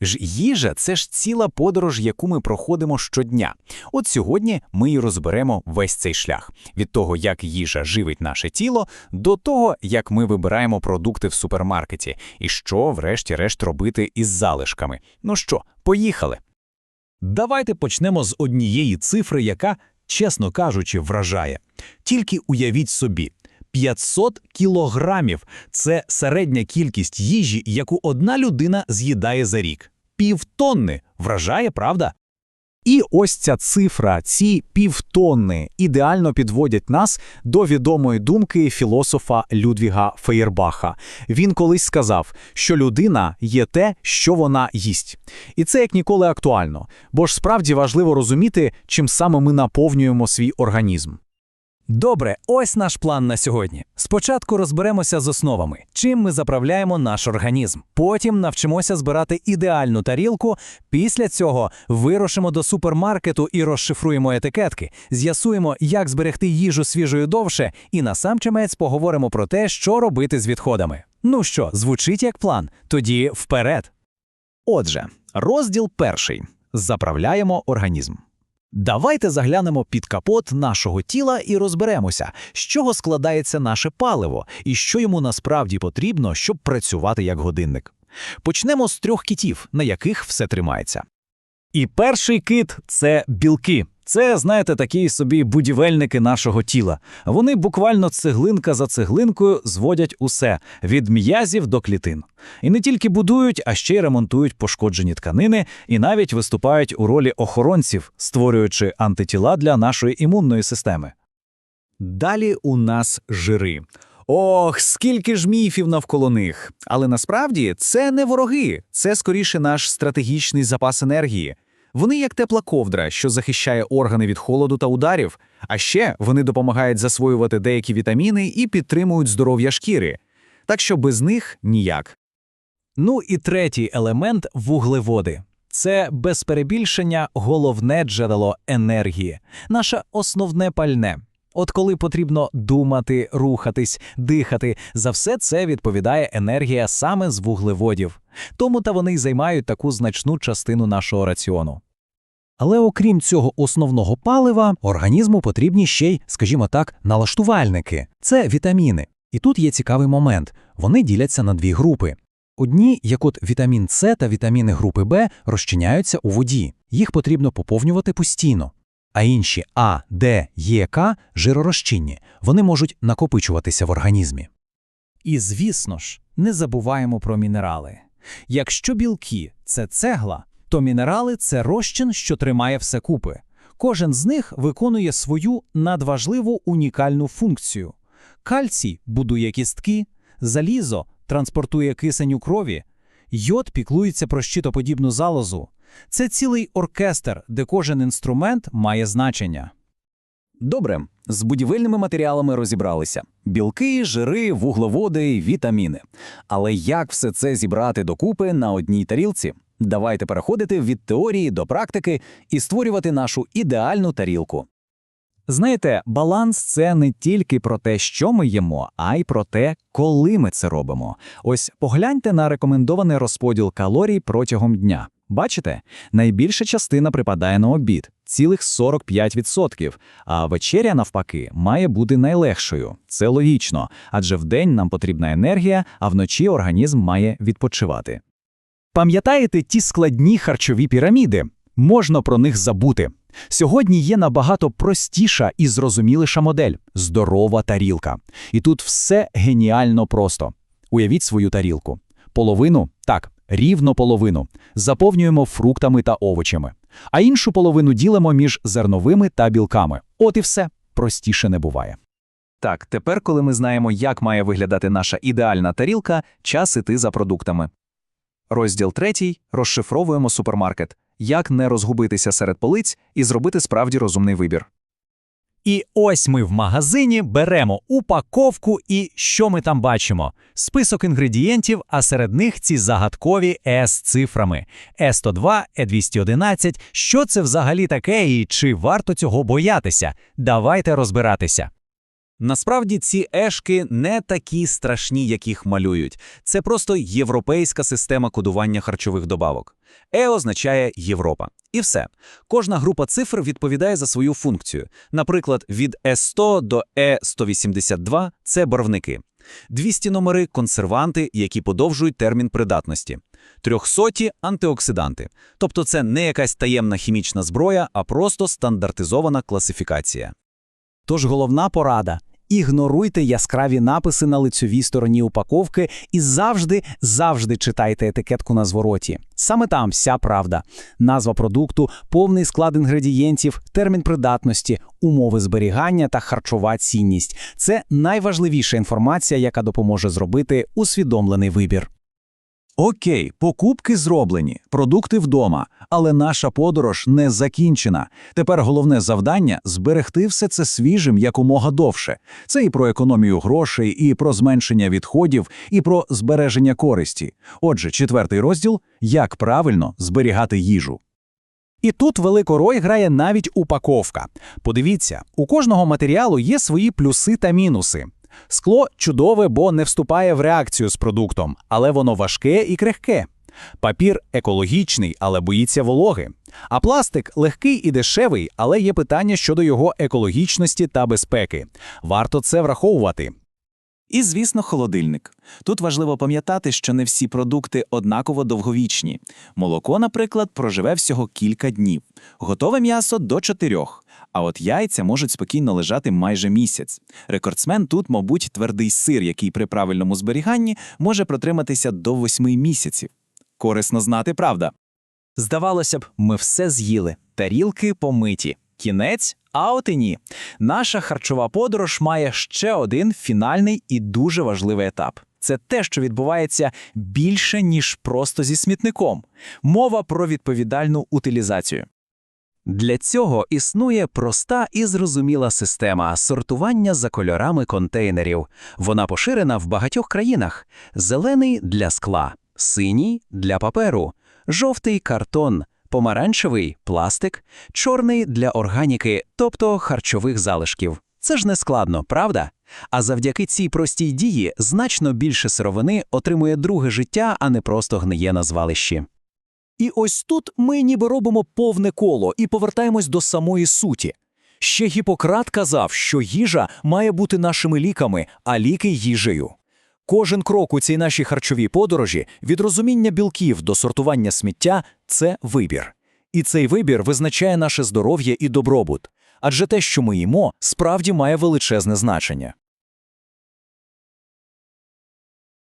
ж їжа це ж ціла подорож, яку ми проходимо щодня. От сьогодні ми і розберемо весь цей шлях від того, як їжа живить наше тіло, до того, як ми вибираємо продукти в супермаркеті, і що, врешті-решт, робити із залишками. Ну що, поїхали. Давайте почнемо з однієї цифри, яка, чесно кажучи, вражає. Тільки уявіть собі, 500 кілограмів – це середня кількість їжі, яку одна людина з'їдає за рік. Півтонни. Вражає, правда? І ось ця цифра, ці півтонни, ідеально підводять нас до відомої думки філософа Людвіга Феєрбаха. Він колись сказав, що людина є те, що вона їсть. І це як ніколи актуально, бо ж справді важливо розуміти, чим саме ми наповнюємо свій організм. Добре, ось наш план на сьогодні. Спочатку розберемося з основами, чим ми заправляємо наш організм. Потім навчимося збирати ідеальну тарілку. Після цього вирушимо до супермаркету і розшифруємо етикетки, з'ясуємо, як зберегти їжу свіжою довше, і насамчимець поговоримо про те, що робити з відходами. Ну що, звучить як план? Тоді вперед. Отже, розділ перший. Заправляємо організм. Давайте заглянемо під капот нашого тіла і розберемося, з чого складається наше паливо і що йому насправді потрібно, щоб працювати як годинник. Почнемо з трьох китів, на яких все тримається. І перший кит це білки. Це, знаєте, такі собі будівельники нашого тіла. Вони буквально цеглинка за цеглинкою зводять усе від м'язів до клітин. І не тільки будують, а ще й ремонтують пошкоджені тканини і навіть виступають у ролі охоронців, створюючи антитіла для нашої імунної системи. Далі у нас жири. Ох, скільки ж міфів навколо них. Але насправді це не вороги, це скоріше наш стратегічний запас енергії. Вони як тепла ковдра, що захищає органи від холоду та ударів, а ще вони допомагають засвоювати деякі вітаміни і підтримують здоров'я шкіри. Так що без них ніяк. Ну і третій елемент вуглеводи. Це без перебільшення головне джерело енергії, наше основне пальне. От коли потрібно думати, рухатись, дихати, за все це відповідає енергія саме з вуглеводів. Тому та вони й займають таку значну частину нашого раціону. Але окрім цього основного палива, організму потрібні ще й, скажімо так, налаштувальники це вітаміни. І тут є цікавий момент: вони діляться на дві групи. Одні, як от вітамін С та вітаміни групи Б, розчиняються у воді, їх потрібно поповнювати постійно. А інші А, Д, Е, К жиророзчинні, вони можуть накопичуватися в організмі. І звісно ж, не забуваємо про мінерали. Якщо білки це цегла, то мінерали це розчин, що тримає все купи. Кожен з них виконує свою надважливу унікальну функцію. Кальцій будує кістки, залізо транспортує кисень у крові, йод піклується про щитоподібну залозу. Це цілий оркестр, де кожен інструмент має значення. Добре, з будівельними матеріалами розібралися: білки, жири, вуглеводи, вітаміни. Але як все це зібрати докупи на одній тарілці? Давайте переходити від теорії до практики і створювати нашу ідеальну тарілку. Знаєте, баланс це не тільки про те, що ми їмо, а й про те, коли ми це робимо. Ось погляньте на рекомендований розподіл калорій протягом дня. Бачите, найбільша частина припадає на обід цілих 45%, а вечеря, навпаки, має бути найлегшою. Це логічно, адже вдень нам потрібна енергія, а вночі організм має відпочивати. Пам'ятаєте ті складні харчові піраміди? Можна про них забути. Сьогодні є набагато простіша і зрозуміліша модель здорова тарілка. І тут все геніально просто. Уявіть свою тарілку. Половину, так, рівно половину, заповнюємо фруктами та овочами, а іншу половину ділимо між зерновими та білками. От і все, простіше не буває. Так, тепер, коли ми знаємо, як має виглядати наша ідеальна тарілка, час іти за продуктами. Розділ третій розшифровуємо супермаркет. Як не розгубитися серед полиць і зробити справді розумний вибір. І ось ми в магазині беремо упаковку, і що ми там бачимо? Список інгредієнтів, а серед них ці загадкові С цифрами Е102, Е211. Що це взагалі таке і чи варто цього боятися? Давайте розбиратися. Насправді ці ешки не такі страшні, як їх малюють. Це просто європейська система кодування харчових добавок. Е означає Європа. І все. Кожна група цифр відповідає за свою функцію. Наприклад, від Е100 до Е182 – це барвники. 200 номери – консерванти, які подовжують термін придатності. Трьохсоті – антиоксиданти. Тобто це не якась таємна хімічна зброя, а просто стандартизована класифікація. Тож головна порада – ігноруйте яскраві написи на лицьовій стороні упаковки і завжди, завжди читайте етикетку на звороті. Саме там вся правда. Назва продукту, повний склад інгредієнтів, термін придатності, умови зберігання та харчова цінність – це найважливіша інформація, яка допоможе зробити усвідомлений вибір. Окей, покупки зроблені, продукти вдома, але наша подорож не закінчена. Тепер головне завдання – зберегти все це свіжим якомога довше. Це і про економію грошей, і про зменшення відходів, і про збереження користі. Отже, четвертий розділ – як правильно зберігати їжу. І тут велику роль грає навіть упаковка. Подивіться, у кожного матеріалу є свої плюси та мінуси. Скло чудове, бо не вступає в реакцію з продуктом, але воно важке і крихке. Папір екологічний, але боїться вологи. А пластик легкий і дешевий, але є питання щодо його екологічності та безпеки. Варто це враховувати. І, звісно, холодильник. Тут важливо пам'ятати, що не всі продукти однаково довговічні. Молоко, наприклад, проживе всього кілька днів, готове м'ясо до чотирьох. А от яйця можуть спокійно лежати майже місяць. Рекордсмен тут, мабуть, твердий сир, який при правильному зберіганні може протриматися до восьми місяців. Корисно знати, правда. Здавалося б, ми все з'їли, тарілки помиті. Кінець, а от і ні. Наша харчова подорож має ще один фінальний і дуже важливий етап. Це те, що відбувається більше, ніж просто зі смітником. Мова про відповідальну утилізацію. Для цього існує проста і зрозуміла система сортування за кольорами контейнерів. Вона поширена в багатьох країнах: зелений для скла, синій для паперу, жовтий картон, помаранчевий пластик, чорний для органіки, тобто харчових залишків. Це ж не складно, правда? А завдяки цій простій дії значно більше сировини отримує друге життя, а не просто гниє на звалищі. І ось тут ми ніби робимо повне коло і повертаємось до самої суті. Ще Гіппократ казав, що їжа має бути нашими ліками, а ліки їжею. Кожен крок у цій нашій харчовій подорожі від розуміння білків до сортування сміття це вибір. І цей вибір визначає наше здоров'я і добробут. Адже те, що ми їмо, справді має величезне значення.